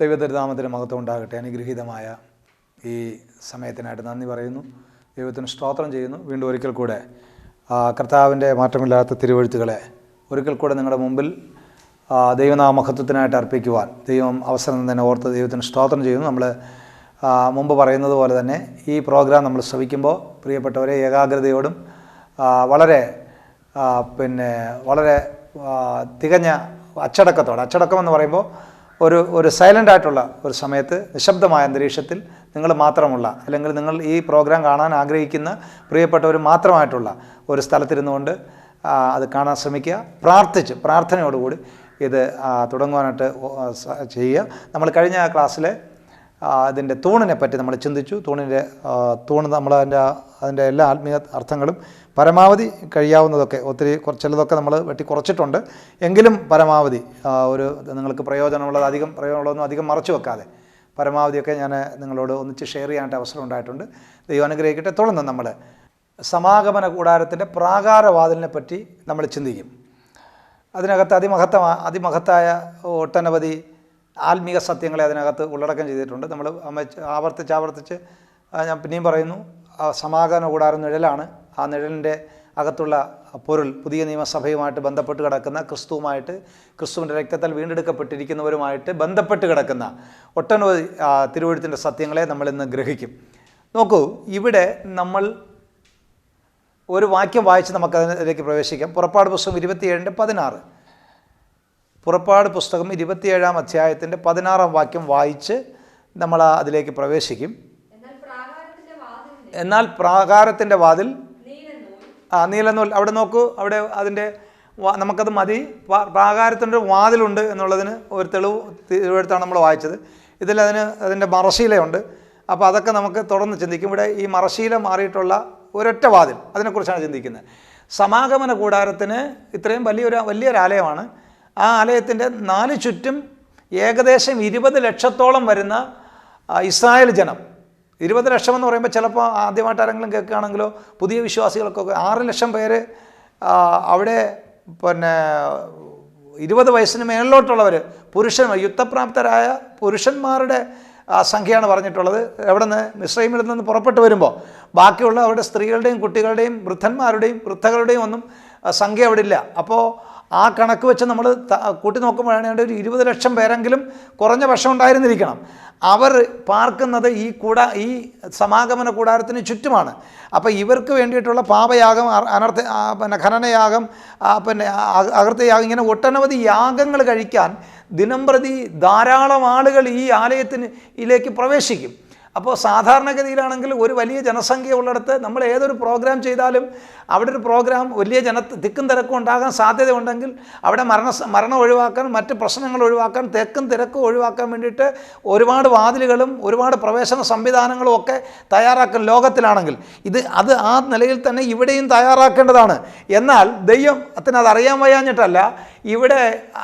ദൈവദരിതാമത്തിന് മഹത്വം ഉണ്ടാകട്ടെ അനുഗ്രഹീതമായ ഈ സമയത്തിനായിട്ട് നന്ദി പറയുന്നു. ദൈവത്തിന് സ്തോത്രം ചെയ്യുന്നു. വീണ്ടും ഒരിക്കൽ കൂടെ കർത്താവിന്റെ മാറ്റമില്ലാത്ത തിരുവഴുത്തുകളെ ഒരിക്കൽ കൂടെ നിങ്ങളുടെ മുമ്പിൽ ദൈവനാമ ദൈവനാമഹത്വത്തിനായിട്ട് അർപ്പിക്കുവാൻ ദൈവം അവസരം തന്നെ ഓർത്ത് ദൈവത്തിന് സ്തോത്രം ചെയ്യുന്നു. നമ്മൾ മുമ്പ് പറയുന്നത് പോലെ തന്നെ ഈ പ്രോഗ്രാം നമ്മൾ ശ്രവിക്കുമ്പോൾ പ്രിയപ്പെട്ടവരെ ഏകാഗ്രതയോടും വളരെ പിന്നെ വളരെ തികഞ്ഞ അച്ചടക്കത്തോടെ അച്ചടക്കം എന്ന് പറയുമ്പോൾ ഒരു ഒരു സൈലന്റ് ആയിട്ടുള്ള ഒരു സമയത്ത് നിശബ്ദമായ അന്തരീക്ഷത്തിൽ നിങ്ങൾ മാത്രമുള്ള അല്ലെങ്കിൽ നിങ്ങൾ ഈ പ്രോഗ്രാം കാണാൻ ആഗ്രഹിക്കുന്ന പ്രിയപ്പെട്ടവർ മാത്രമായിട്ടുള്ള ഒരു സ്ഥലത്തിരുന്നുകൊണ്ട് അത് കാണാൻ ശ്രമിക്കുക. പ്രാർത്ഥിച്ച് പ്രാർത്ഥനയോടുകൂടി ഇത് തുടങ്ങുവാനായിട്ട് ചെയ്യുക. നമ്മൾ കഴിഞ്ഞ ക്ലാസ്സിലെ അതിന്റെ തൂണിനെ പറ്റി നമ്മൾ ചിന്തിച്ചു. തൂണിന്റെ തൂണ് നമ്മൾ അതിന്റെ അതിന്റെ എല്ലാ ആത്മീയ അർത്ഥങ്ങളും പരമാവധി കഴിയാവുന്നതൊക്കെ ഒത്തിരി ചിലതൊക്കെ നമ്മൾ വെട്ടി കുറച്ചിട്ടുണ്ട്. എങ്കിലും പരമാവധി ഒരു നിങ്ങൾക്ക് പ്രയോജനമുള്ളത് അധികം പ്രയോജനമുള്ളതൊന്നും അധികം മറച്ചു വെക്കാതെ പരമാവധിയൊക്കെ ഞാൻ നിങ്ങളോട് ഒന്നിച്ച് ഷെയർ ചെയ്യാനായിട്ട് അവസരം ഉണ്ടായിട്ടുണ്ട്. ദൈവം അനുഗ്രഹിക്കട്ടെ. തുടർന്ന് നമ്മൾ സമാഗമന കൂടാരത്തിന്റെ പ്രാകാരവാതിലിനെ പറ്റി നമ്മൾ ചിന്തിക്കും. അതിനകത്ത് അതിമഹത്ത അതിമഹത്തായ ഒട്ടനവധി ആത്മീക സത്യങ്ങളെ അതിനകത്ത് ഉള്ളടക്കം ചെയ്തിട്ടുണ്ട്. നമ്മൾ ആവർത്തിച്ച് ആവർത്തിച്ച് ഞാൻ പിന്നെയും പറയുന്നു സമാഗമന കൂടാരം നിഴലാണ്. ആ നിഴലിന്റെ അകത്തുള്ള പൊരുൾ പുതിയ നിയമസഭയുമായിട്ട് ബന്ധപ്പെട്ട് കിടക്കുന്ന ക്രിസ്തുവുമായിട്ട് ക്രിസ്തുവിന്റെ രക്തത്താൽ വീണ്ടെടുക്കപ്പെട്ടിരിക്കുന്നവരുമായിട്ട് ബന്ധപ്പെട്ട് കിടക്കുന്ന ഒട്ടനവധി തിരുവഴുത്തിന്റെ സത്യങ്ങളെ നമ്മളിന്ന് ഗ്രഹിക്കും. നോക്കൂ ഇവിടെ നമ്മൾ ഒരു വാക്യം വായിച്ച് നമുക്ക് അതിലേക്ക് പ്രവേശിക്കാം. പുറപ്പാട് പുസ്തകം ഇരുപത്തിയേഴിന്റെ പതിനാറ്. പുറപ്പാട് പുസ്തകം ഇരുപത്തിയേഴാം അധ്യായത്തിന്റെ പതിനാറാം വാക്യം വായിച്ച് നമ്മൾ അതിലേക്ക് പ്രവേശിക്കും. എന്നാൽ പ്രാകാരത്തിന്റെ വാതിൽ ആ നീലനൂൽ. അവിടെ നോക്കൂ അവിടെ അതിന്റെ നമുക്കത് മതി. പ്രാ- പ്രാകാരത്തിന്റെ വാതിലുണ്ട് എന്നുള്ളതിന് ഒരു തെളിവ് തിരുവഴുത്താണ് നമ്മൾ വായിച്ചത്. ഇതിൽ അതിന് അതിന്റെ മറശീലയുണ്ട്. അപ്പോൾ അതൊക്കെ നമുക്ക് തുടർന്ന് ചിന്തിക്കും. ഇവിടെ ഈ മറശീല മാറിയിട്ടുള്ള ഒരൊറ്റ വാതിൽ അതിനെക്കുറിച്ചാണ് ചിന്തിക്കുന്നത്. സമാഗമന കൂടാരത്തിന് ഇത്രയും വലിയൊരു വലിയൊരു ആലയമാണ്. ആ ആലയത്തിന്റെ നാല് ചുറ്റും ഏകദേശം ഇരുപത് ലക്ഷത്തോളം വരുന്ന ഇസ്രായേൽ ജനം. ഇരുപത് ലക്ഷം എന്ന് പറയുമ്പോൾ ചിലപ്പോൾ ആദ്യമായിട്ട് ആരെങ്കിലും കേൾക്കുകയാണെങ്കിലോ പുതിയ വിശ്വാസികൾക്കൊക്കെ ആറ് ലക്ഷം പേര് അവിടെ പിന്നെ ഇരുപത് വയസ്സിന് മേളിലോട്ടുള്ളവർ പുരുഷൻ യുദ്ധപ്രാപ്തരായ പുരുഷന്മാരുടെ സംഖ്യയാണ് പറഞ്ഞിട്ടുള്ളത്. എവിടെ നിന്ന് മിശ്രൈമിൽ നിന്ന് പുറപ്പെട്ട് വരുമ്പോൾ. ബാക്കിയുള്ള അവരുടെ സ്ത്രീകളുടെയും കുട്ടികളുടെയും വൃദ്ധന്മാരുടെയും വൃദ്ധകളുടെയും ഒന്നും സംഖ്യ അവിടെ ഇല്ല. അപ്പോൾ ആ കണക്ക് വെച്ച് നമ്മൾ കൂട്ടി നോക്കുമ്പോഴാണ് ഒരു ഇരുപത് ലക്ഷം പേരെങ്കിലും കുറഞ്ഞ പക്ഷം ഉണ്ടായിരുന്നിരിക്കണം. അവർ പാർക്കുന്നത് ഈ കൂട ഈ സമാഗമന കൂടാരത്തിന് ചുറ്റുമാണ്. അപ്പോൾ ഇവർക്ക് വേണ്ടിയിട്ടുള്ള പാപയാഗം അനർത്ഥ പിന്നെ ഖനനയാഗം പിന്നെ അകൃത്യയാഗം ഇങ്ങനെ ഒട്ടനവധി യാഗങ്ങൾ കഴിക്കാൻ ദിനംപ്രതി ധാരാളം ആളുകൾ ഈ ആലയത്തിന് ഇതിലേക്ക് പ്രവേശിക്കും. അപ്പോൾ സാധാരണഗതിയിലാണെങ്കിൽ ഒരു വലിയ ജനസംഖ്യ ഉള്ളിടത്ത് നമ്മൾ ഏതൊരു പ്രോഗ്രാം ചെയ്താലും അവിടെ ഒരു പ്രോഗ്രാം വലിയ ജന തിക്കും തിരക്കും ഉണ്ടാകാൻ സാധ്യതയുണ്ടെങ്കിൽ അവിടെ മരണ മരണം ഒഴിവാക്കാൻ മറ്റ് പ്രശ്നങ്ങൾ ഒഴിവാക്കാൻ തിരക്കും തിരക്കും ഒഴിവാക്കാൻ വേണ്ടിയിട്ട് ഒരുപാട് വാതിലുകളും ഒരുപാട് പ്രവേശന സംവിധാനങ്ങളും ഒക്കെ തയ്യാറാക്കും ലോകത്തിലാണെങ്കിൽ ഇത് അത് ആ നിലയിൽ തന്നെ ഇവിടെയും തയ്യാറാക്കേണ്ടതാണ്. എന്നാൽ ദൈവത്തിന് അത് അറിയാൻ വയ്യാഞ്ഞിട്ടല്ല. ഇവിടെ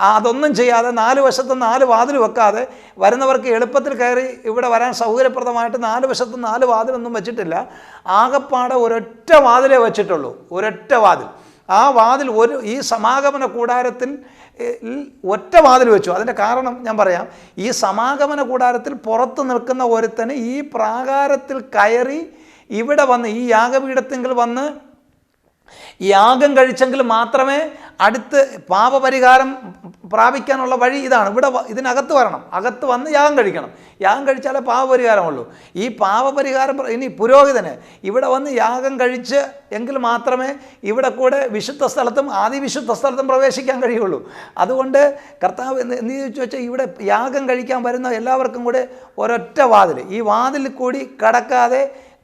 അതൊന്നും ചെയ്യാതെ നാല് വശത്ത് നാല് വാതിൽ വെക്കാതെ വരുന്നവർക്ക് എളുപ്പത്തിൽ കയറി ഇവിടെ വരാൻ സൗകര്യപ്രദമായിട്ട് നാല് വശത്ത് നാല് വാതിലൊന്നും വെച്ചിട്ടില്ല. ആകപ്പാടെ ഒരൊറ്റ വാതിലേ വെച്ചിട്ടുള്ളൂ. ഒരൊറ്റ വാതിൽ. ആ വാതിൽ ഒരു ഈ സമാഗമന കൂടാരത്തിൽ ഒറ്റ വാതിൽ വെച്ചു. അതിന്റെ കാരണം ഞാൻ പറയാം. ഈ സമാഗമന കൂടാരത്തിൽ പുറത്ത് നിൽക്കുന്ന ഒരുത്തന് ഈ പ്രാകാരത്തിൽ കയറി ഇവിടെ വന്ന് ഈ യാഗപീഠത്തെങ്കിൽ വന്ന് യാഗം കഴിച്ചെങ്കിൽ മാത്രമേ അടുത്ത് പാപപരിഹാരം പ്രാപിക്കാനുള്ള വഴി ഇതാണ്. ഇവിടെ ഇതിനകത്ത് വരണം. അകത്ത് വന്ന് യാഗം കഴിക്കണം. യാഗം കഴിച്ചാലേ പാപപരിഹാരമുള്ളൂ. ഈ പാപപരിഹാരം ഇനി പുരോഹിതന് ഇവിടെ വന്ന് യാഗം കഴിച്ച് എങ്കിൽ മാത്രമേ ഇവിടെ കൂടെ വിശുദ്ധ സ്ഥലത്തും ആദിവിശുദ്ധ സ്ഥലത്തും പ്രവേശിക്കാൻ കഴിയുള്ളൂ. അതുകൊണ്ട് കർത്താവ് എന്ന് ചോദിച്ചു വെച്ചാൽ ഇവിടെ യാഗം കഴിക്കാൻ വരുന്ന എല്ലാവർക്കും കൂടെ ഒരൊറ്റ വാതിൽ ഈ വാതിൽ കൂടി കടക്കാതെ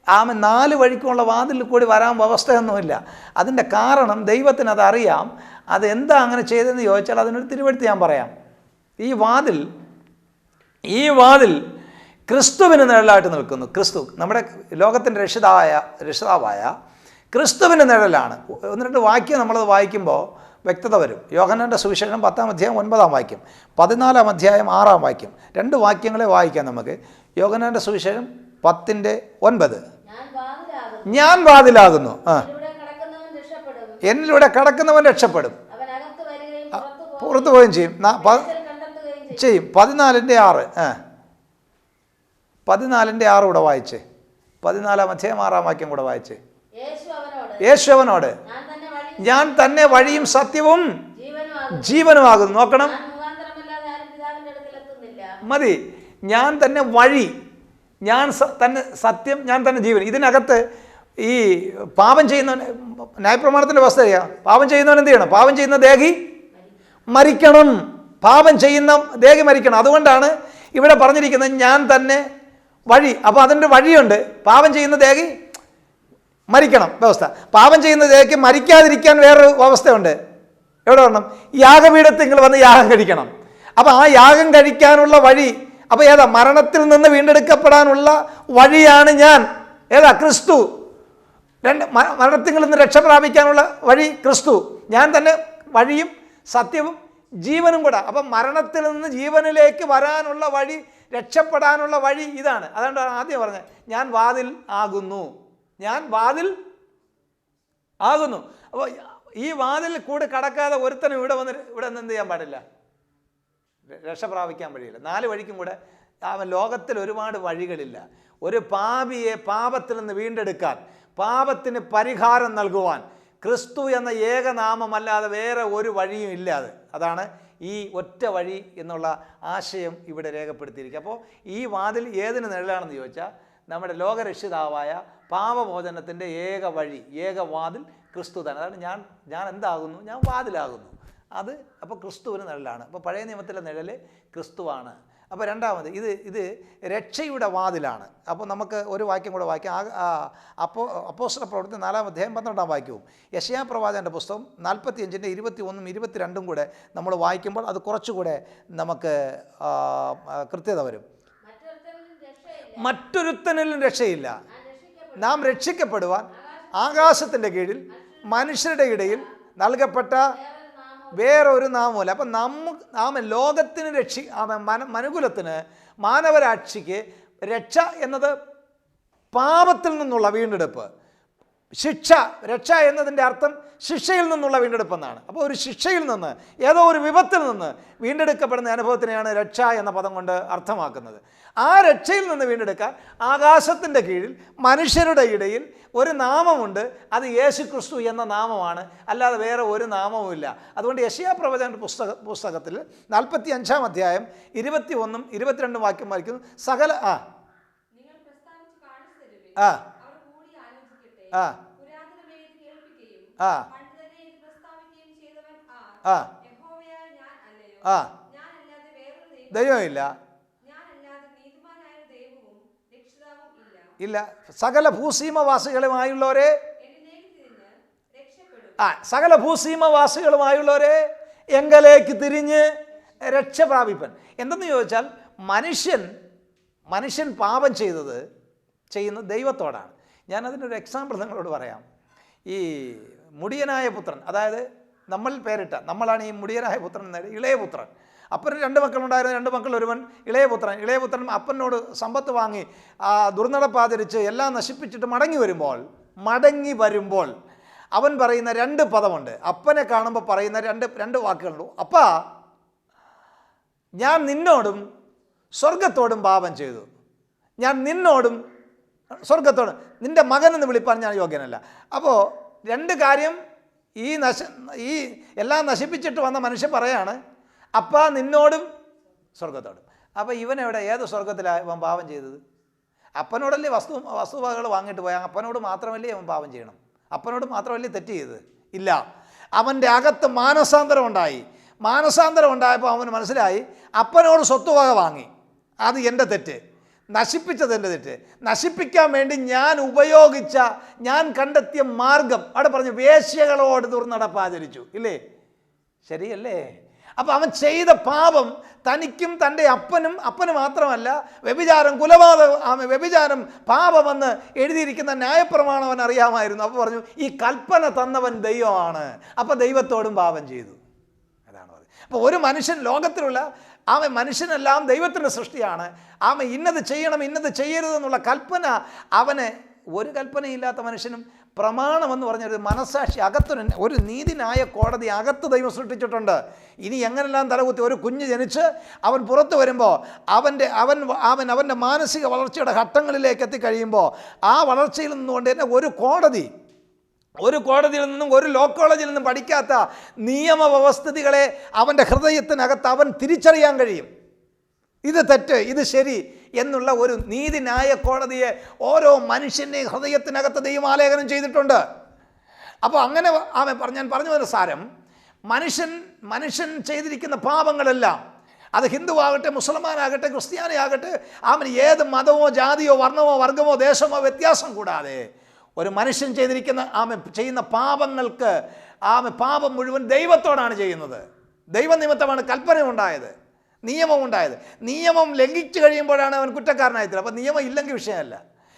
ആമ നാല് വഴിക്കുള്ള വാതിലിൽ കൂടി വരാൻ വ്യവസ്ഥയൊന്നുമില്ല. അതിന്റെ കാരണം ദൈവത്തിന് അതറിയാം. അതെന്താ അങ്ങനെ ചെയ്തതെന്ന് ചോദിച്ചാൽ അതിനൊരു തിരുവഴുത്ത് ഞാൻ പറയാം. ഈ വാതിൽ ഈ വാതിൽ ക്രിസ്തുവിന് നിഴലായിട്ട് നിൽക്കുന്നു. ക്രിസ്തു നമ്മുടെ ലോകത്തിന്റെ രക്ഷിതായ രക്ഷിതാവായ ക്രിസ്തുവിന്റെ നിഴലാണ്. ഒന്ന് രണ്ട് വാക്യം നമ്മളത് വായിക്കുമ്പോൾ വ്യക്തത വരും. യോഹനന്റെ സുവിശേഷം പത്താം അധ്യായം ഒൻപതാം വാക്യം പതിനാലാം അധ്യായം ആറാം വാക്യം. രണ്ട് വാക്യങ്ങളെ വായിക്കാം നമുക്ക്. യോഹനന്റെ സുവിശേഷം പത്തിന്റെ ഒൻപത്. ഞാൻ വാതിലാകുന്നു. ആ. എന്നിലൂടെ കടക്കുന്നവൻ രക്ഷപ്പെടും. പുറത്തു പോവുകയും ചെയ്യും. ചെയ്യും. പതിനാലിന്റെ ആറ് ആ. പതിനാലിന്റെ ആറ് കൂടെ വായിച്ചേ. പതിനാലാം അധ്യായം ആറാം വാക്യം കൂടെ വായിച്ചേ. യേശു അവനോട് യേശുവനോട് ഞാൻ തന്നെ വഴിയും സത്യവും ജീവനുമാകും ജീവനുമാകുന്നു. നോക്കണം. മതി. ഞാൻ തന്നെ വഴി ഞാൻ തന്നെ സത്യം ഞാൻ തന്നെ ജീവൻ. ഇതിനകത്ത് ഈ പാപം ചെയ്യുന്നവൻ ന്യായപ്രമാണത്തിന്റെ വ്യവസ്ഥ അറിയാം. പാപം ചെയ്യുന്നവൻ എന്ത് ചെയ്യണം? പാപം ചെയ്യുന്ന ദേഹി മരിക്കണം. പാപം ചെയ്യുന്ന ദേഹി മരിക്കണം. അതുകൊണ്ടാണ് ഇവിടെ പറഞ്ഞിരിക്കുന്നത് ഞാൻ തന്നെ വഴി. അപ്പോൾ അതിന്റെ വഴിയുണ്ട്. പാപം ചെയ്യുന്ന ദേഹി മരിക്കണം. വ്യവസ്ഥ. പാപം ചെയ്യുന്ന ദേഹയ്ക്ക് മരിക്കാതിരിക്കാൻ വേറൊരു വ്യവസ്ഥയുണ്ട്. എവിടെ വരണം? യാഗപീഠത്തിൽ നിങ്ങൾ വന്ന് യാഗം കഴിക്കണം. അപ്പോൾ ആ യാഗം കഴിക്കാനുള്ള വഴി അപ്പോൾ ഏതാ? മരണത്തിൽ നിന്ന് വീണ്ടെടുക്കപ്പെടാനുള്ള വഴിയാണ് ഞാൻ. ഏതാ? ക്രിസ്തു. രണ്ട് മരണത്തിൽ നിന്ന് രക്ഷ പ്രാപിക്കാനുള്ള വഴി ക്രിസ്തു. ഞാൻ തന്നെ വഴിയും സത്യവും ജീവനും കൂടെ. അപ്പം മരണത്തിൽ നിന്ന് ജീവനിലേക്ക് വരാനുള്ള വഴി രക്ഷപ്പെടാനുള്ള വഴി ഇതാണ്. അതുകൊണ്ട് ആദ്യം പറഞ്ഞത് ഞാൻ വാതിൽ ആകുന്നു. ഞാൻ വാതിൽ ആകുന്നു. അപ്പോൾ ഈ വാതിൽ കൂടെ കടക്കാതെ ഒരുത്തനും ഇവിടെ വന്ന് ഇവിടെ നിന്ന് എന്ത് ചെയ്യാൻ പാടില്ല? രക്ഷ പ്രാപിക്കാൻ വഴിയില്ല. നാല് വഴിക്കും കൂടെ ലോകത്തിൽ ഒരുപാട് വഴികളില്ല. ഒരു പാപിയെ പാപത്തിൽ നിന്ന് വീണ്ടെടുക്കാൻ പാപത്തിന് പരിഹാരം നൽകുവാൻ. ക്രിസ്തു എന്ന ഏകനാമമല്ലാതെ വേറെ ഒരു വഴിയും ഇല്ലാതെ അതാണ് ഈ ഒറ്റ വഴി എന്നുള്ള ആശയം ഇവിടെ രേഖപ്പെടുത്തിയിരിക്കുക. അപ്പോൾ ഈ വാതിൽ ഏതിന് നിഴലാണെന്ന് ചോദിച്ചാൽ നമ്മുടെ ലോകരക്ഷിതാവായ പാപമോചനത്തിന്റെ ഏക വഴി ഏക വാതിൽ ക്രിസ്തു തന്നെ. അതാണ് ഞാൻ ഞാൻ എന്താകുന്നു? ഞാൻ വാതിലാകുന്നു. അത് അപ്പോൾ ക്രിസ്തുവിന് നിഴലാണ്. അപ്പോൾ പഴയ നിയമത്തിലെ നിഴൽ ക്രിസ്തുവാണ്. അപ്പോൾ രണ്ടാമത് ഇത് ഇത് രക്ഷയുടെ വാതിലാണ്. അപ്പോൾ നമുക്ക് ഒരു വാക്യം കൂടെ വായിക്കാം. അപ്പോ അപ്പോസ്റ്റ പ്രവർത്തി നാലാം അധ്യായം പന്ത്രണ്ടാം വാക്യവും. യശയാ പ്രവാചകന്റെ പുസ്തകം നാൽപ്പത്തി അഞ്ചിന്റെ ഇരുപത്തി ഒന്നും ഇരുപത്തിരണ്ടും കൂടെ നമ്മൾ വായിക്കുമ്പോൾ അത് കുറച്ചുകൂടെ നമുക്ക് കൃത്യത വരും. മറ്റൊരുത്തനിലും രക്ഷയില്ല. നാം രക്ഷിക്കപ്പെടുവാൻ ആകാശത്തിന്റെ കീഴിൽ മനുഷ്യരുടെ ഇടയിൽ നൽകപ്പെട്ട വേറൊരു നാമം അല്ല അപ്പം നമ്മ നാം ലോകത്തിന് രക്ഷി മന മനുകുലത്തിന് മാനവരാക്ഷിക്ക് രക്ഷ എന്നത് പാപത്തിൽ നിന്നുള്ള വീണ്ടെടുപ്പ്. ശിക്ഷ രക്ഷ എന്നതിന്റെ അർത്ഥം ശിക്ഷയിൽ നിന്നുള്ള വീണ്ടെടുപ്പ് എന്നാണ്. അപ്പോൾ ഒരു ശിക്ഷയിൽ നിന്ന് ഏതോ ഒരു വിപത്തിൽ നിന്ന് വീണ്ടെടുക്കപ്പെടുന്ന അനുഭവത്തിനെയാണ് രക്ഷ എന്ന പദം കൊണ്ട് അർത്ഥമാക്കുന്നത്. ആ രക്ഷയിൽ നിന്ന് വീണ്ടെടുക്കാൻ ആകാശത്തിന്റെ കീഴിൽ മനുഷ്യരുടെ ഇടയിൽ ഒരു നാമമുണ്ട്. അത് യേശു ക്രിസ്തു എന്ന നാമമാണ്. അല്ലാതെ വേറെ ഒരു നാമവുമില്ല അതുകൊണ്ട് യശയാ പ്രവചന പുസ്തക പുസ്തകത്തിൽ നാൽപ്പത്തി അഞ്ചാം അധ്യായം ഇരുപത്തി ഒന്നും ഇരുപത്തിരണ്ടും വാക്യം വായിക്കുന്നു. സകല ആ. ആ. ആ. ആ. ആ. ആ. ദൈവമില്ല. ഇല്ല. സകല ഭൂസീമവാസികളുമായുള്ളവരെ ആ സകല ഭൂസീമവാസികളുമായുള്ളവരെ എങ്കലേക്ക് തിരിഞ്ഞ് രക്ഷ പ്രാപിപ്പൻ എന്തെന്ന് ചോദിച്ചാൽ മനുഷ്യൻ മനുഷ്യൻ പാപം ചെയ്തത് ചെയ്യുന്ന ദൈവത്തോടാണ്. ഞാനതിനൊരു എക്സാമ്പിൾ നിങ്ങളോട് പറയാം. ഈ മുടിയനായ പുത്രൻ അതായത് നമ്മൾ പേരിട്ട നമ്മളാണ് ഈ മുടിയനായ പുത്രൻ ഇളയ പുത്രൻ. അപ്പന് രണ്ട് മക്കളുണ്ടായിരുന്നു. രണ്ട് മക്കൾ ഒരുവൻ ഇളയപുത്രൻ. ഇളയപുത്രൻ ഇളയ അപ്പനോട് സമ്പത്ത് വാങ്ങി ദുർനടപ്പാചരിച്ച് എല്ലാം നശിപ്പിച്ചിട്ട് മടങ്ങി വരുമ്പോൾ മടങ്ങി വരുമ്പോൾ അവൻ പറയുന്ന രണ്ട് പദമുണ്ട്. അപ്പനെ കാണുമ്പോൾ പറയുന്ന രണ്ട് രണ്ട് വാക്കുകളുണ്ട്. അപ്പ ഞാൻ നിന്നോടും സ്വർഗത്തോടും പാപം ചെയ്തു. ഞാൻ നിന്നോടും സ്വർഗത്തോട് നിന്റെ മകനെന്ന് വിളിപ്പാൻ ഞാൻ യോഗ്യനല്ല. അപ്പോൾ രണ്ട് കാര്യം ഈ നശ ഈ എല്ലാം നശിപ്പിച്ചിട്ട് വന്ന മനുഷ്യൻ പറയാണ് അപ്പാ നിന്നോടും സ്വർഗത്തോടും അപ്പോൾ ഇവൻ എവിടെ? ഏത് സ്വർഗത്തിലാണ് ഇവൻ പാപം ചെയ്തത്? അപ്പനോടല്ലേ വസ്തു വസ്തുവകകൾ വാങ്ങിയിട്ട് പോയാൽ അപ്പനോട് മാത്രമല്ലേ അവൻ പാപം ചെയ്യണം? അപ്പനോട് മാത്രമല്ലേ തെറ്റ് ചെയ്തത്? ഇല്ല. അവന്റെ അകത്ത് മാനസാന്തരം ഉണ്ടായി. മാനസാന്തരം ഉണ്ടായപ്പോൾ അവന് മനസ്സിലായി അപ്പനോട് സ്വത്തുവക വാങ്ങി. അത് എന്റെ തെറ്റ്. നശിപ്പിച്ചത് എന്റെ തെറ്റ്. നശിപ്പിക്കാൻ വേണ്ടി ഞാൻ ഉപയോഗിച്ച ഞാൻ കണ്ടെത്തിയ മാർഗം. അവിടെ പറഞ്ഞു വേശ്യകളോട് ദുർനടപ്പാചരിച്ചു. ഇല്ലേ? ശരിയല്ലേ? അപ്പം അവൻ ചെയ്ത പാപം തനിക്കും തന്റെ അപ്പനും അപ്പന് മാത്രമല്ല വ്യഭിചാരം കുലപാത ആ വ്യഭിചാരം പാപമെന്ന് എഴുതിയിരിക്കുന്ന ന്യായപ്രമാണം അവൻ അറിയാമായിരുന്നു. അപ്പോൾ പറഞ്ഞു ഈ കൽപ്പന തന്നവൻ ദൈവമാണ്. അപ്പോൾ ദൈവത്തോടും പാപം ചെയ്തു. അതാണ് പറയുന്നത് അപ്പോൾ ഒരു മനുഷ്യൻ ലോകത്തിലുള്ള ആമ മനുഷ്യനെല്ലാം ദൈവത്തിന്റെ സൃഷ്ടിയാണ്. ആമ ഇന്നത് ചെയ്യണം ഇന്നത് ചെയ്യരുതെന്നുള്ള കൽപ്പന അവനെ ഒരു കൽപ്പനയില്ലാത്ത മനുഷ്യനും പ്രമാണം എന്ന് പറഞ്ഞ ഒരു മനസാക്ഷി അകത്തൊരു ഒരു നീതിനായ കോടതി അകത്ത് ദൈവം സൃഷ്ടിച്ചിട്ടുണ്ട്. ഇനി എങ്ങനെല്ലാം തലകുത്തി ഒരു കുഞ്ഞ് ജനിച്ച് അവൻ പുറത്ത് വരുമ്പോൾ അവന്റെ അവൻ അവൻ അവന്റെ മാനസിക വളർച്ചയുടെ ഘട്ടങ്ങളിലേക്ക് എത്തിക്കഴിയുമ്പോൾ ആ വളർച്ചയിൽ നിന്നുകൊണ്ട് തന്നെ ഒരു കോടതി ഒരു കോടതിയിൽ നിന്നും ഒരു ലോ കോളേജിൽ നിന്നും പഠിക്കാത്ത നിയമവ്യവസ്ഥിതികളെ അവന്റെ ഹൃദയത്തിനകത്ത് അവൻ തിരിച്ചറിയാൻ കഴിയും. ഇത് തെറ്റ് ഇത് ശരി എന്നുള്ള ഒരു നീതിന്യായ കോടതിയെ ഓരോ മനുഷ്യന്റെയും ഹൃദയത്തിനകത്ത് ദൈവം ആലേഖനം ചെയ്തിട്ടുണ്ട്. അപ്പോൾ അങ്ങനെ ആമ പറഞ്ഞ ഞാൻ പറഞ്ഞു വരുന്ന സാരം മനുഷ്യൻ മനുഷ്യൻ ചെയ്തിരിക്കുന്ന പാപങ്ങളെല്ലാം അത് ഹിന്ദുവാകട്ടെ മുസൽമാനാകട്ടെ ക്രിസ്ത്യാനിയാകട്ടെ അവന് ഏത് മതമോ ജാതിയോ വർണമോ വർഗമോ ദേശമോ വ്യത്യാസം കൂടാതെ ഒരു മനുഷ്യൻ ചെയ്തിരിക്കുന്ന ആമ ചെയ്യുന്ന പാപങ്ങൾക്ക് ആമ പാപം മുഴുവൻ ദൈവത്തോടാണ് ചെയ്യുന്നത്. ദൈവനിമിത്തമാണ് കൽപ്പന ഉണ്ടായത് നിയമം ഉണ്ടായത്. നിയമം ലംഘിച്ചു കഴിയുമ്പോഴാണ് അവൻ കുറ്റക്കാരനായത് അപ്പോൾ നിയമം ഇല്ലെങ്കിൽ വിഷയമല്ല.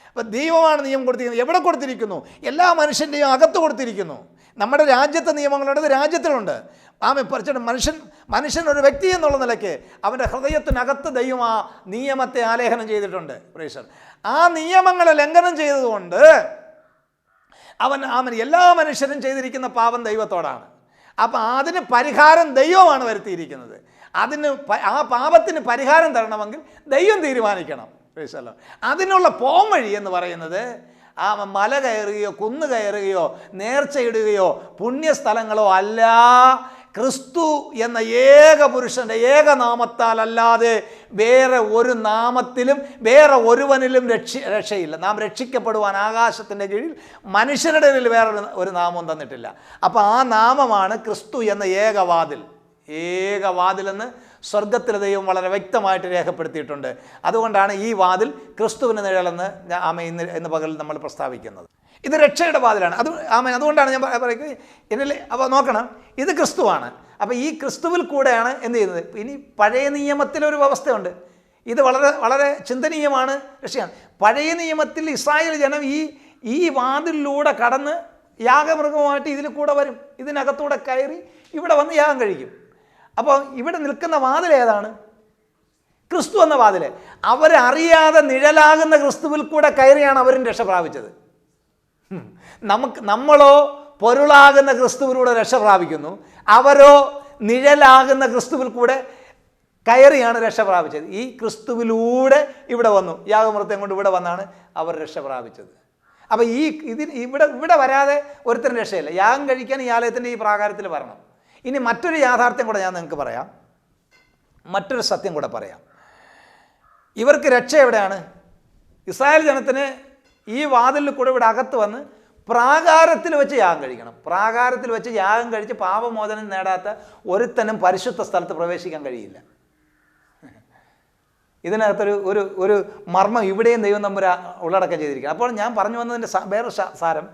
അപ്പോൾ ദൈവമാണ് നിയമം കൊടുത്തിരിക്കുന്നത്. എവിടെ കൊടുത്തിരിക്കുന്നു? എല്ലാ മനുഷ്യന്റെയും അകത്ത് കൊടുത്തിരിക്കുന്നു. നമ്മുടെ രാജ്യത്തെ നിയമങ്ങളുണ്ട് രാജ്യത്തിലുണ്ട്. ആമെ പറിച്ചിട്ട് മനുഷ്യൻ മനുഷ്യൻ ഒരു വ്യക്തി എന്നുള്ള നിലയ്ക്ക് അവന്റെ ഹൃദയത്തിനകത്ത് ദൈവം ആ നിയമത്തെ ആലേഖനം ചെയ്തിട്ടുണ്ട്. പ്രേഷർ ആ നിയമങ്ങളെ ലംഘനം ചെയ്തതുകൊണ്ട് അവൻ അവൻ എല്ലാ മനുഷ്യരും ചെയ്തിരിക്കുന്ന പാപം ദൈവത്തോടാണ്. അപ്പം അതിന് പരിഹാരം ദൈവമാണ് വരുത്തിയിരിക്കുന്നത്. അതിന് ആ പാപത്തിന് പരിഹാരം തരണമെങ്കിൽ ദൈവം തീരുമാനിക്കണം. പ്രൈസല്ലോ അതിനുള്ള പോംവഴി എന്ന് പറയുന്നത് ആ മല കയറുകയോ കുന്ന് കയറുകയോ നേർച്ചയിടുകയോ പുണ്യസ്ഥലങ്ങളോ അല്ല. ക്രിസ്തു എന്ന ഏക പുരുഷന്റെ ഏക നാമത്താൽ അല്ലാതെ വേറെ ഒരു നാമത്തിലും വേറെ ഒരുവനിലും രക്ഷ രക്ഷയില്ല. നാം രക്ഷിക്കപ്പെടുവാൻ ആകാശത്തിന്റെ കീഴിൽ മനുഷ്യരുടെ ഇടയിൽ വേറെ ഒരു- നാമം തന്നിട്ടില്ല. അപ്പോൾ ആ നാമമാണ് ക്രിസ്തു എന്ന ഏകവാതിൽ ഏകവാതിലെന്ന് സ്വർഗത്തിലെ ദൈവം വളരെ വ്യക്തമായിട്ട് രേഖപ്പെടുത്തിയിട്ടുണ്ട്. അതുകൊണ്ടാണ് ഈ വാതിൽ ക്രിസ്തുവിന് നിഴലെന്ന് ആമ ഇന്ന് ഇന്ന് പകൽ നമ്മൾ പ്രസ്താവിക്കുന്നത്. ഇത് രക്ഷയുടെ വാതിലാണ്. അത് ആമേ അതുകൊണ്ടാണ് ഞാൻ പറ- പറയുന്നത് എന്നിൽ അപ്പോൾ നോക്കണം ഇത് ക്രിസ്തുവാണ്. അപ്പോൾ ഈ ക്രിസ്തുവിൽ കൂടെയാണ് എന്ത് ചെയ്യുന്നത്? ഇനി പഴയ നിയമത്തിലൊരു വ്യവസ്ഥയുണ്ട്. ഇത് വളരെ വളരെ ചിന്തനീയമാണ് രക്ഷയാണ്. പഴയ നിയമത്തിൽ ഇസ്രായേൽ ജനം ഈ ഈ വാതിലിലൂടെ കടന്ന് യാഗമൃഗമായിട്ട് ഇതിൽ കൂടെ വരും. ഇതിനകത്തൂടെ കയറി ഇവിടെ വന്ന് യാഗം കഴിക്കും. അപ്പോൾ ഇവിടെ നിൽക്കുന്ന വാതിൽ ഏതാണ്? ക്രിസ്തു എന്ന വാതിൽ. അവരറിയാതെ നിഴലാകുന്ന ക്രിസ്തുവിൽ കൂടെ കയറിയാണ് അവരും രക്ഷ പ്രാപിച്ചത്. നമുക്ക് നമ്മളോ പൊരുളാകുന്ന ക്രിസ്തുവിലൂടെ രക്ഷ പ്രാപിക്കുന്നു. അവരോ നിഴലാകുന്ന ക്രിസ്തുവിൽ കൂടെ കയറിയാണ് രക്ഷ പ്രാപിച്ചത്. ഈ ക്രിസ്തുവിലൂടെ ഇവിടെ വന്നു. യാഗമൃത്യം കൊണ്ട് ഇവിടെ വന്നാണ് അവർ രക്ഷ പ്രാപിച്ചത്. അപ്പോൾ ഈ ഇതിന് ഇവിടെ ഇവിടെ വരാതെ ഒരുത്തരും രക്ഷയില്ല. യാഗം കഴിക്കാൻ ഈ ആലയത്തിന്റെ ഈ പ്രാകാരത്തിൽ വരണം. ഇനി മറ്റൊരു യാഥാർത്ഥ്യം കൂടെ ഞാൻ നിങ്ങൾക്ക് പറയാം. മറ്റൊരു സത്യം കൂടെ പറയാം. ഇവർക്ക് രക്ഷ എവിടെയാണ്? ഇസ്രായേൽ ജനത്തിന് ഈ വാതിലിൽ കൂടെ ഇവിടെ അകത്ത് വന്ന് പ്രാകാരത്തിൽ വെച്ച് യാഗം കഴിക്കണം. പ്രാകാരത്തിൽ വെച്ച് യാഗം കഴിച്ച് പാപമോചനം നേടാത്ത ഒരുത്തനും പരിശുദ്ധ സ്ഥലത്ത് പ്രവേശിക്കാൻ കഴിയില്ല. ഇതിനകത്തൊരു ഒരു ഒരു മർമ്മം ഇവിടെയും ദൈവം തമ്പുര ഉള്ളടക്കം ചെയ്തിരിക്കുക അപ്പോൾ ഞാൻ പറഞ്ഞു വന്നതിന്റെ വേറെ സാരം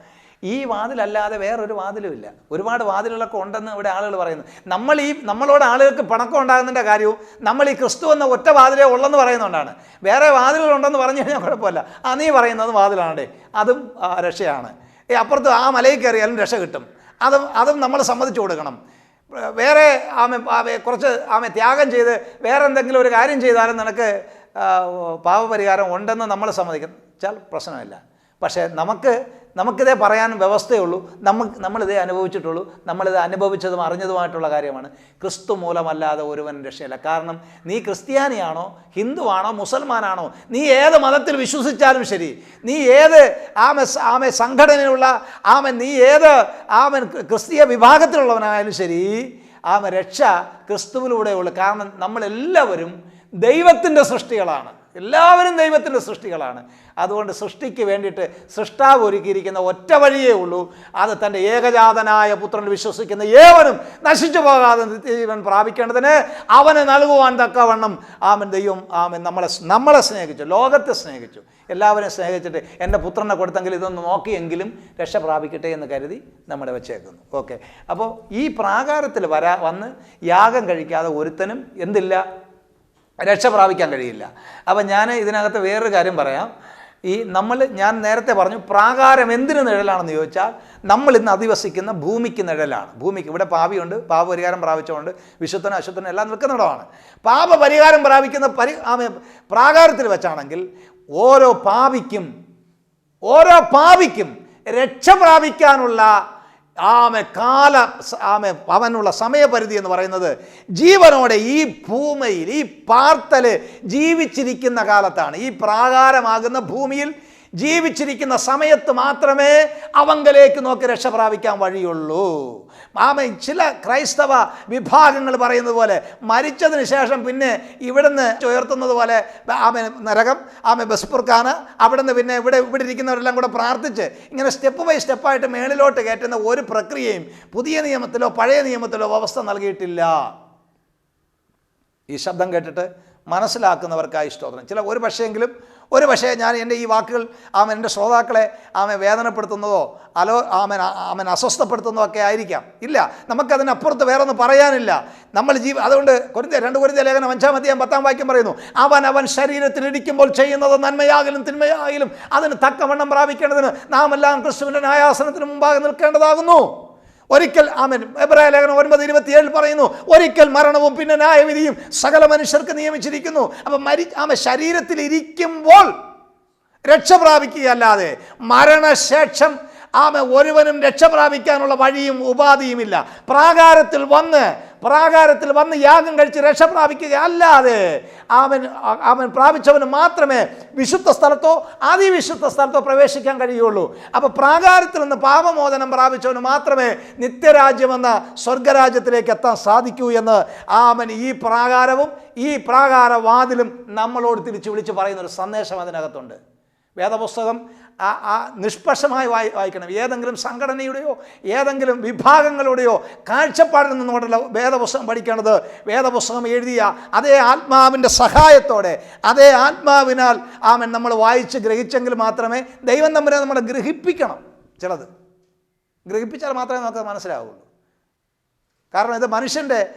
ഈ വാതിലല്ലാതെ വേറൊരു വാതിലുമില്ല ഒരുപാട് വാതിലുകളൊക്കെ ഉണ്ടെന്ന് ഇവിടെ ആളുകൾ പറയുന്നു. നമ്മൾ ഈ നമ്മളോട് ആളുകൾക്ക് പണക്കം ഉണ്ടാകുന്നതിന്റെ കാര്യവും നമ്മൾ ഈ ക്രിസ്തു എന്ന ഒറ്റ വാതിലേ ഉള്ളെന്ന് പറയുന്നതുകൊണ്ടാണ്. വേറെ വാതിലുകളുണ്ടെന്ന് പറഞ്ഞു കഴിഞ്ഞാൽ കുഴപ്പമില്ല. ആ നീ പറയുന്നത് വാതിലാണേ അതും രക്ഷയാണ്. ഈ അപ്പുറത്ത് ആ മലയിൽ കയറിയാലും രക്ഷ കിട്ടും. അതും അതും നമ്മൾ സമ്മതിച്ചു കൊടുക്കണം. വേറെ ആമെ കുറച്ച് ആമെ ത്യാഗം ചെയ്ത് വേറെ എന്തെങ്കിലും ഒരു കാര്യം ചെയ്താലും നിനക്ക് പാപപരിഹാരം ഉണ്ടെന്ന് നമ്മൾ സമ്മതിച്ചാൽ പ്രശ്നമില്ല. പക്ഷേ നമുക്ക് നമുക്കിതേ പറയാൻ വ്യവസ്ഥയുള്ളൂ. നമുക്ക് നമ്മളിതേ അനുഭവിച്ചിട്ടുള്ളൂ. നമ്മളിത് അനുഭവിച്ചതും അറിഞ്ഞതുമായിട്ടുള്ള കാര്യമാണ്. ക്രിസ്തു മൂലമല്ലാതെ ഒരുവൻ രക്ഷയില്ല. കാരണം നീ ക്രിസ്ത്യാനിയാണോ ഹിന്ദുവാണോ മുസൽമാനാണോ നീ ഏത് മതത്തിൽ വിശ്വസിച്ചാലും ശരി നീ ഏത് ആമെ ആമെ സംഘടനയുള്ള ആമൻ നീ ഏത് ആമൻ ക്രിസ്തീയ വിഭാഗത്തിലുള്ളവനായാലും ശരി ആമ രക്ഷ ക്രിസ്തുവിലൂടെയുള്ളൂ കാരണം നമ്മളെല്ലാവരും ദൈവത്തിന്റെ സൃഷ്ടികളാണ്. എല്ലാവരും ദൈവത്തിന്റെ സൃഷ്ടികളാണ്. അതുകൊണ്ട് സൃഷ്ടിക്ക് വേണ്ടിയിട്ട് സൃഷ്ടാവ് ഒരുക്കിയിരിക്കുന്ന ഒറ്റ വഴിയേ ഉള്ളൂ. അത് തന്റെ ഏകജാതനായ പുത്രൻ വിശ്വസിക്കുന്ന ഏവനും നശിച്ചു പോകാതെ നിത്യജീവൻ പ്രാപിക്കേണ്ടതിന് അവന് നൽകുവാൻ തക്കവണ്ണം ആമൻ ദൈവം ആമൻ നമ്മളെ നമ്മളെ സ്നേഹിച്ചു ലോകത്തെ സ്നേഹിച്ചു. എല്ലാവരും സ്നേഹിച്ചിട്ട് എന്റെ പുത്രനെ കൊടുത്തെങ്കിൽ ഇതൊന്ന് നോക്കിയെങ്കിലും രക്ഷ പ്രാപിക്കട്ടെ എന്ന് കരുതി നമ്മുടെ വെച്ചേക്കുന്നു. ഓക്കെ. അപ്പോൾ ഈ പ്രാകാരത്തിൽ വരാ വന്ന് യാഗം കഴിക്കാതെ ഒരുത്തനും എന്തില്ല? രക്ഷ പ്രാപിക്കാൻ കഴിയില്ല. അപ്പം ഞാൻ ഇതിനകത്ത് വേറൊരു കാര്യം പറയാം. ഈ നമ്മൾ ഞാൻ നേരത്തെ പറഞ്ഞു പ്രാകാരം എന്തിനു നിഴലാണെന്ന് ചോദിച്ചാൽ നമ്മൾ ഇന്ന് അധിവസിക്കുന്ന ഭൂമിക്ക് നിഴലാണ്. ഭൂമിക്ക് ഇവിടെ പാപിയുണ്ട് പാപപരിഹാരം പ്രാപിച്ചുകൊണ്ട് വിശുദ്ധനും അശുദ്ധനും എല്ലാം നിൽക്കുന്നിടമാണ്. പാപപരിഹാരം പ്രാപിക്കുന്ന പരി പ്രാകാരത്തിൽ വെച്ചാണെങ്കിൽ ഓരോ പാപിക്കും ഓരോ പാപിക്കും രക്ഷ പ്രാപിക്കാനുള്ള ആമെ കാല ആമെ അവനുള്ള സമയപരിധി എന്ന് പറയുന്നത് ജീവനോടെ ഈ ഭൂമിയിൽ ഈ പാർത്തൽ ജീവിച്ചിരിക്കുന്ന കാലത്താണ്. ഈ പ്രാകാരമാകുന്ന ഭൂമിയിൽ ജീവിച്ചിരിക്കുന്ന സമയത്ത് മാത്രമേ അവങ്കലേക്ക് നോക്കി രക്ഷ പ്രാപിക്കാൻ വഴിയുള്ളൂ. മാമ ചില ക്രൈസ്തവ വിഭാഗങ്ങൾ പറയുന്നത് പോലെ മരിച്ചതിന് ശേഷം പിന്നെ ഇവിടുന്ന് ഉയർത്തുന്നത് പോലെ ആമ നരകം ആമ ബസ്പുർഖാന അവിടുന്ന് പിന്നെ ഇവിടെ ഇവിടെ ഇരിക്കുന്നവരെല്ലാം കൂടെ പ്രാർത്ഥിച്ച് ഇങ്ങനെ സ്റ്റെപ്പ് ബൈ സ്റ്റെപ്പായിട്ട് മേളിലോട്ട് കയറ്റുന്ന ഒരു പ്രക്രിയയും പുതിയ നിയമത്തിലോ പഴയ നിയമത്തിലോ വ്യവസ്ഥ നൽകിയിട്ടില്ല. ഈ ശബ്ദം കേട്ടിട്ട് മനസ്സിലാക്കുന്നവർക്കായി സ്തോത്രം. ചില ഒരു പക്ഷേങ്കിലും ഒരു പക്ഷേ ഞാൻ എന്റെ ഈ വാക്കുകൾ ആമൻ എന്റെ ശ്രോതാക്കളെ ആമൻ വേദനപ്പെടുത്തുന്നതോ അലോ ആമൻ ആമൻ അസ്വസ്ഥപ്പെടുത്തുന്നതോ ഒക്കെ ആയിരിക്കാം. ഇല്ല നമുക്കതിനപ്പുറത്ത് വേറെ ഒന്നും പറയാനില്ല. നമ്മൾ ജീവ അതുകൊണ്ട് കുരുന്ത രണ്ട് കുരുന്ത ലേഖനം അഞ്ചാം അധ്യായം പത്താം വാക്യം പറയുന്നു അവൻ അവൻ ശരീരത്തിൽ ഇരിക്കുമ്പോൾ ചെയ്യുന്നത് നന്മയാകലും തിന്മയാകലും അതിന് തക്കവണ്ണം പ്രാപിക്കേണ്ടതിന് നാം എല്ലാം ക്രിസ്തുവിന്റെ ന്യായാസനത്തിന് മുമ്പാകെ നിൽക്കേണ്ടതാകുന്നു. ഒരിക്കൽ ആമൻ. എബ്രായ ലേഖനം ഒൻപത് ഇരുപത്തിയേഴ് പറയുന്നു ഒരിക്കൽ മരണവും പിന്നെ ന്യായവിധിയും സകല മനുഷ്യർക്ക് നിയമിച്ചിരിക്കുന്നു. അപ്പം മരി ആമ ശരീരത്തിൽ ഇരിക്കുമ്പോൾ രക്ഷ പ്രാപിക്കുകയല്ലാതെ മരണശേഷം ആമ ഒരുവനും രക്ഷ പ്രാപിക്കാനുള്ള വഴിയും ഉപാധിയുമില്ല പ്രാകാരത്തിൽ വന്ന് പ്രാകാരത്തിൽ വന്ന് യാഗം കഴിച്ച് രക്ഷ പ്രാപിക്കുക അല്ലാതെ അവൻ അവൻ പ്രാപിച്ചവന് മാത്രമേ വിശുദ്ധ സ്ഥലത്തോ അതിവിശുദ്ധ സ്ഥലത്തോ പ്രവേശിക്കാൻ കഴിയുള്ളൂ. അപ്പോൾ പ്രാകാരത്തിൽ നിന്ന് പാപമോചനം പ്രാപിച്ചവന് മാത്രമേ നിത്യരാജ്യമെന്ന സ്വർഗരാജ്യത്തിലേക്ക് എത്താൻ സാധിക്കൂ എന്ന് ആമൻ ഈ പ്രാകാരവും ഈ പ്രാകാരവാതിലും നമ്മളോട് തിരിച്ച് വിളിച്ച് പറയുന്ന ഒരു സന്ദേശം അതിനകത്തുണ്ട്. വേദപുസ്തകം ആ നിഷ്പക്ഷമായി വായി വായിക്കണം. ഏതെങ്കിലും സംഘടനയുടെയോ ഏതെങ്കിലും വിഭാഗങ്ങളുടെയോ കാഴ്ചപ്പാടിൽ നിന്നുകൊണ്ടല്ല വേദപുസ്തകം പഠിക്കേണ്ടത് വേദപുസ്തകം എഴുതിയ അതേ ആത്മാവിന്റെ സഹായത്തോടെ അതേ ആത്മാവിനാൽ ആമൻ നമ്മൾ വായിച്ച് ഗ്രഹിച്ചെങ്കിൽ മാത്രമേ ദൈവം തമ്മിലെ നമ്മളെ ഗ്രഹിപ്പിക്കണം ചിലത്. ഗ്രഹിപ്പിച്ചാൽ മാത്രമേ നമുക്ക് മനസ്സിലാവുള്ളൂ. കാരണം ഇത് മനുഷ്യന്റെ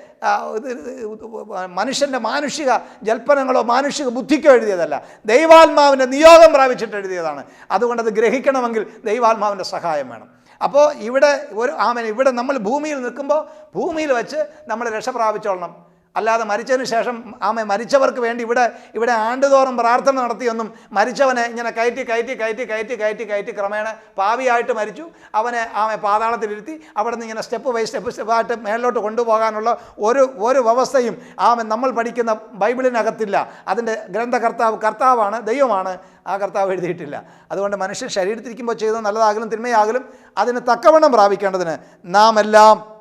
മനുഷ്യന്റെ മാനുഷിക ജൽപ്പനങ്ങളോ മാനുഷിക ബുദ്ധിക്കോ എഴുതിയതല്ല. ദൈവാത്മാവിന്റെ നിയോഗം പ്രാപിച്ചിട്ട് എഴുതിയതാണ്. അതുകൊണ്ട് അത് ഗ്രഹിക്കണമെങ്കിൽ ദൈവാത്മാവിന്റെ സഹായം വേണം. അപ്പോൾ ഇവിടെ ഒരു ആമൻ ഇവിടെ നമ്മൾ ഭൂമിയിൽ നിൽക്കുമ്പോൾ ഭൂമിയിൽ വെച്ച് നമ്മൾ രക്ഷ പ്രാപിച്ചോളണം. അല്ലാതെ മരിച്ചതിന് ശേഷം ആമ മരിച്ചവർക്ക് വേണ്ടി ഇവിടെ ഇവിടെ ആണ്ടുതോറും പ്രാർത്ഥന നടത്തിയൊന്നും മരിച്ചവനെ ഇങ്ങനെ കയറ്റി കയറ്റി കയറ്റി കയറ്റി കയറ്റി കയറ്റി ക്രമേണ പാവിയായിട്ട് മരിച്ചു. അവനെ ആമ പാതാളത്തിലിരുത്തി അവിടെ നിന്ന് ഇങ്ങനെ സ്റ്റെപ്പ് ബൈ സ്റ്റെപ്പ് സ്റ്റെപ്പായിട്ട് മേളിലോട്ട് കൊണ്ടുപോകാനുള്ള ഒരു ഒരു വ്യവസ്ഥയും ആമ നമ്മൾ പഠിക്കുന്ന ബൈബിളിനകത്തില്ല. അതിന്റെ ഗ്രന്ഥകർത്താവ് കർത്താവാണ് ദൈവമാണ്. ആ കർത്താവ് എഴുതിയിട്ടില്ല. അതുകൊണ്ട് മനുഷ്യൻ ശരീരത്തിരിക്കുമ്പോൾ ചെയ്തത് നല്ലതാകലും തിന്മയാകലും അതിന് തക്കവണ്ണം പ്രാപിക്കേണ്ടതിന് നാം എല്ലാം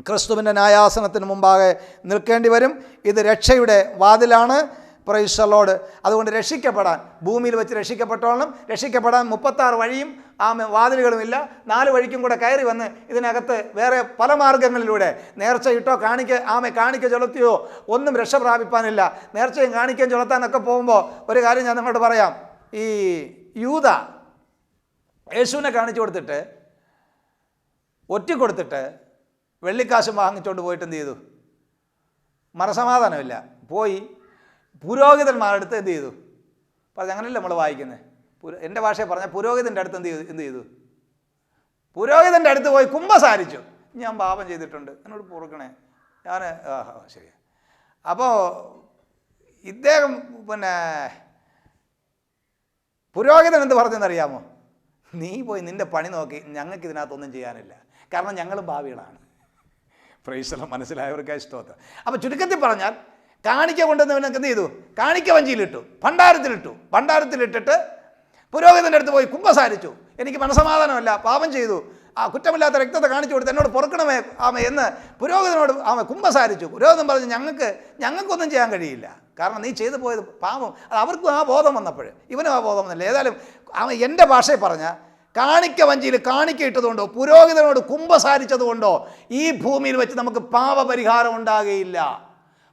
ക്രിസ്തുവിന്റെ ന്യായാസനത്തിന് മുമ്പാകെ നിൽക്കേണ്ടി വരും. ഇത് രക്ഷയുടെ വാതിലാണ്. പ്രൈസലോട് അതുകൊണ്ട് രക്ഷിക്കപ്പെടാൻ ഭൂമിയിൽ വെച്ച് രക്ഷിക്കപ്പെട്ടോളണം. രക്ഷിക്കപ്പെടാൻ മുപ്പത്താറ് വഴിയും ആ വാതിലുകളും ഇല്ല നാല് വഴിക്കും കൂടെ കയറി വന്ന് ഇതിനകത്ത് വേറെ പല മാർഗങ്ങളിലൂടെ നേർച്ച ഇട്ടോ കാണിക്ക ആമെ കാണിക്ക ചുലത്തിയോ ഒന്നും രക്ഷ പ്രാപിപ്പാനില്ല നേർച്ചയും കാണിക്കുകയും ചുലത്താനൊക്കെ പോകുമ്പോൾ ഒരു കാര്യം ഞാൻ നിങ്ങളോട് പറയാം. ഈ യൂത യേശുവിനെ കാണിച്ചു കൊടുത്തിട്ട് ഒറ്റ കൊടുത്തിട്ട് വെള്ളിക്കാശ് വാങ്ങിച്ചുകൊണ്ട് പോയിട്ട് എന്ത് ചെയ്തു? മനസമാധാനമില്ല പോയി പുരോഹിതന്മാരുടെ അടുത്ത് എന്ത് ചെയ്തു? പറഞ്ഞു അങ്ങനെയല്ല നമ്മൾ വായിക്കുന്നത് പുരോ എന്റെ ഭാഷയെ പറഞ്ഞാൽ പുരോഹിതന്റെ അടുത്ത് എന്ത് ചെയ്തു? എന്ത് ചെയ്തു? പുരോഹിതന്റെ അടുത്ത് പോയി കുംഭസാരിച്ചു. ഞാൻ പാപം ചെയ്തിട്ടുണ്ട്. എന്നോട് പൊറുക്കണേ. ഞാൻ ആ ശരി. അപ്പോൾ ഇദ്ദേഹം പിന്നെ പുരോഹിതൻ എന്ത് പറഞ്ഞെന്നറിയാമോ? നീ പോയി നിന്റെ പണി നോക്കി. ഞങ്ങൾക്ക് ഇതിനകത്തൊന്നും ചെയ്യാനില്ല. കാരണം ഞങ്ങളും ഭാവികളാണ്. പ്രൈസലം മനസ്സിലായവർക്കായി സ്തോത്രം അപ്പോൾ ചുരുക്കത്തിൽ പറഞ്ഞാൽ കാണിക്ക കൊണ്ടുവന്നവനൊക്കെ എന്ത് ചെയ്തു? കാണിക്ക വഞ്ചിയിലിട്ടു ഭണ്ഡാരത്തിലിട്ടു. ഭണ്ഡാരത്തിലിട്ടിട്ട് പുരോഹിതന്റെ അടുത്ത് പോയി കുമ്പസാരിച്ചു എനിക്ക് മനസമാധാനമല്ല പാപം ചെയ്തു. ആ കുറ്റമില്ലാത്ത രക്തത്തെ കാണിച്ചു കൊടുത്ത് എന്നോട് പൊറുക്കണമേ ആമ എന്ന് പുരോഹിതനോട് ആമ കുമ്പസാരിച്ചു. പുരോഹിതൻ പറഞ്ഞു ഞങ്ങൾക്ക് ഞങ്ങൾക്കൊന്നും ചെയ്യാൻ കഴിയില്ല. കാരണം നീ ചെയ്തു പോയത് പാപം. അത് അവർക്കും ആ ബോധം വന്നപ്പോൾ ഇവനും ആ ബോധം വന്നില്ല. ഏതായാലും അവൻ എന്റെ ഭാഷയിൽ പറഞ്ഞ കാണിക്ക വഞ്ചിയിൽ കാണിക്ക ഇട്ടതുകൊണ്ടോ പുരോഹിതനോട് കുംഭസാരിച്ചതുകൊണ്ടോ ഈ ഭൂമിയിൽ വെച്ച് നമുക്ക് പാപപരിഹാരം ഉണ്ടാകുകയില്ല.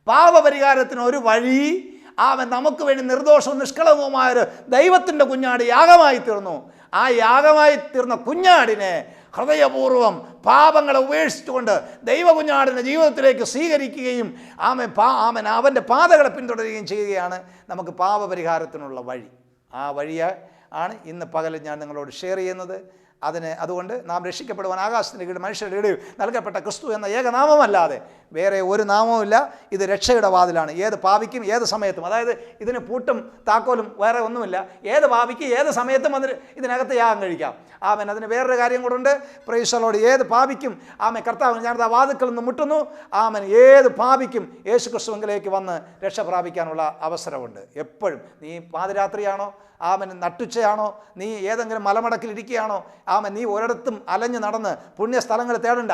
പാപപരിഹാരത്തിന് ഒരു വഴി അവൻ നമുക്ക് വേണ്ടി നിർദോഷവും നിഷ്കളങ്കവുമായൊരു ദൈവത്തിന്റെ കുഞ്ഞാട് യാഗമായി തീർന്നു. ആ യാഗമായി തീർന്ന കുഞ്ഞാടിനെ ഹൃദയപൂർവം പാപങ്ങളെ ഉപേക്ഷിച്ചുകൊണ്ട് ദൈവ കുഞ്ഞാടിന്റെ ജീവിതത്തിലേക്ക് സ്വീകരിക്കുകയും ആമൻ പാ ആമൻ അവന്റെ പാതകളെ പിന്തുടരുകയും ചെയ്യുകയാണ് നമുക്ക് പാപപരിഹാരത്തിനുള്ള വഴി. ആ വഴിയെ ആണ്. ഇന്ന് പകൽ ഞാൻ നിങ്ങളോട് ഷെയർ ചെയ്യുന്നത്. അതിന് അതുകൊണ്ട് നാം രക്ഷിക്കപ്പെടുവാൻ ആകാശത്തിന്റെ കീഴിൽ മനുഷ്യരുടെ ഇടയിൽ നൽകപ്പെട്ട ക്രിസ്തു എന്ന ഏകനാമമല്ലാതെ വേറെ ഒരു നാമവുമില്ല ഇത് രക്ഷയുടെ വാതിലാണ്. ഏത് പാപിക്കും ഏത് സമയത്തും. അതായത് ഇതിന് പൂട്ടും താക്കോലും വേറെ ഒന്നുമില്ല. ഏത് പാപിക്കും ഏത് സമയത്തും അതിന് ഇതിനകത്ത് യാഗം കഴിക്കാം. ആമൻ. അതിന് വേറൊരു കാര്യം കൂടുണ്ട് പ്രൈസലോട് ഏത് പാപിക്കും ആമൻ. കർത്താവ് ഞാനത് ആ വാതുക്കൾ നിന്ന് മുട്ടുന്നു. ആമൻ. ഏത് പാപിക്കും യേശു ക്രിസ്തുവിലേക്ക് വന്ന് രക്ഷ പ്രാപിക്കാനുള്ള അവസരമുണ്ട്. എപ്പോഴും. നീ പാതിരാത്രിയാണോ? ആമൻ. നട്ടുച്ചയാണോ? നീ ഏതെങ്കിലും മലമടക്കിൽ ഇരിക്കുകയാണോ? ആമൻ നീ ഒരിടത്തും അലഞ്ഞു നടന്ന് പുണ്യസ്ഥലങ്ങൾ തേടണ്ട.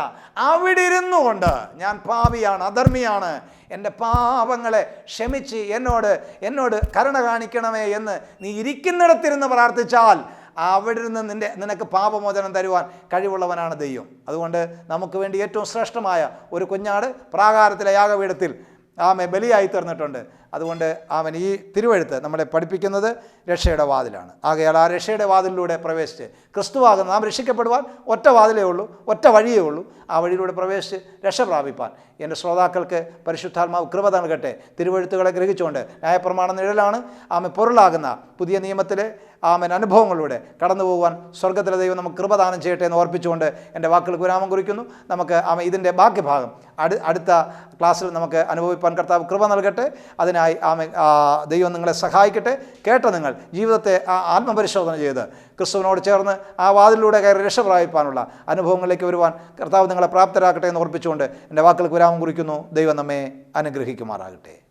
അവിടെ ഇരുന്നു കൊണ്ട് ഞാൻ പാപിയാണ് അധർമ്മിയാണ്. എന്റെ പാപങ്ങളെ ക്ഷമിച്ച് എന്നോട് എന്നോട് കരുണ കാണിക്കണമേ എന്ന് നീ ഇരിക്കുന്നിടത്തിരുന്ന് പ്രാർത്ഥിച്ചാൽ അവിടെ നിന്ന് നിന്റെ നിനക്ക് പാപമോചനം തരുവാൻ കഴിവുള്ളവനാണ് ദൈവം. അതുകൊണ്ട് നമുക്ക് വേണ്ടി ഏറ്റവും ശ്രേഷ്ഠമായ ഒരു കുഞ്ഞാട് പ്രാകാരത്തിലെ യാഗപീഠത്തിൽ ആമെ ബലിയായി തീർന്നിട്ടുണ്ട്. അതുകൊണ്ട് അവൻ ഈ തിരുവഴുത്ത് നമ്മളെ പഠിപ്പിക്കുന്നത് രക്ഷയുടെ വാതിലാണ്. ആകയാൽ ആ രക്ഷയുടെ വാതിലിലൂടെ പ്രവേശിച്ച് ക്രിസ്തുവാകുന്ന നാം രക്ഷിക്കപ്പെടുവാൻ ഒറ്റ വാതിലേ ഉള്ളൂ ഒറ്റ വഴിയേ ഉള്ളൂ. ആ വഴിയിലൂടെ പ്രവേശിച്ച് രക്ഷ പ്രാപിപ്പാൻ. എന്റെ ശ്രോതാക്കൾക്ക് പരിശുദ്ധാത്മാവ് കൃപ നൽകട്ടെ. തിരുവഴുത്തുകളെ ഗ്രഹിച്ചുകൊണ്ട് ന്യായപ്രമാണ നിഴലാണ്. ആമെ പൊരുളാകുന്ന പുതിയ നിയമത്തിലെ ആമൻ. അനുഭവങ്ങളിലൂടെ കടന്നു പോകുവാൻ സ്വർഗത്തിലെ ദൈവം നമുക്ക് കൃപദാനം ചെയ്യട്ടെ എന്ന് ഓർപ്പിച്ചുകൊണ്ട് എന്റെ വാക്കുകൾ വിരാമം കുറിക്കുന്നു. നമുക്ക് ആമ ഇതിന്റെ ബാക്കി ഭാഗം അടു അടുത്ത ക്ലാസ്സിൽ നമുക്ക് അനുഭവിപ്പാൻ കർത്താവ് കൃപ നൽകട്ടെ. അതിനായി ആമ ദൈവം നിങ്ങളെ സഹായിക്കട്ടെ. കേട്ട നിങ്ങൾ ജീവിതത്തെ ആ ആത്മപരിശോധന ചെയ്ത് ക്രിസ്തുവിനോട് ചേർന്ന് ആ വാതിലൂടെ കയറി രക്ഷ പ്രാപിപ്പാനുള്ള അനുഭവങ്ങളിലേക്ക് വരുവാൻ കർത്താവ് നിങ്ങളെ പ്രാപ്തരാക്കട്ടെ എന്ന് ഓർപ്പിച്ചുകൊണ്ട് എന്റെ വാക്കുകൾ വിരാമം കുറിക്കുന്നു. ദൈവം നമ്മെ അനുഗ്രഹിക്കുമാറാകട്ടെ.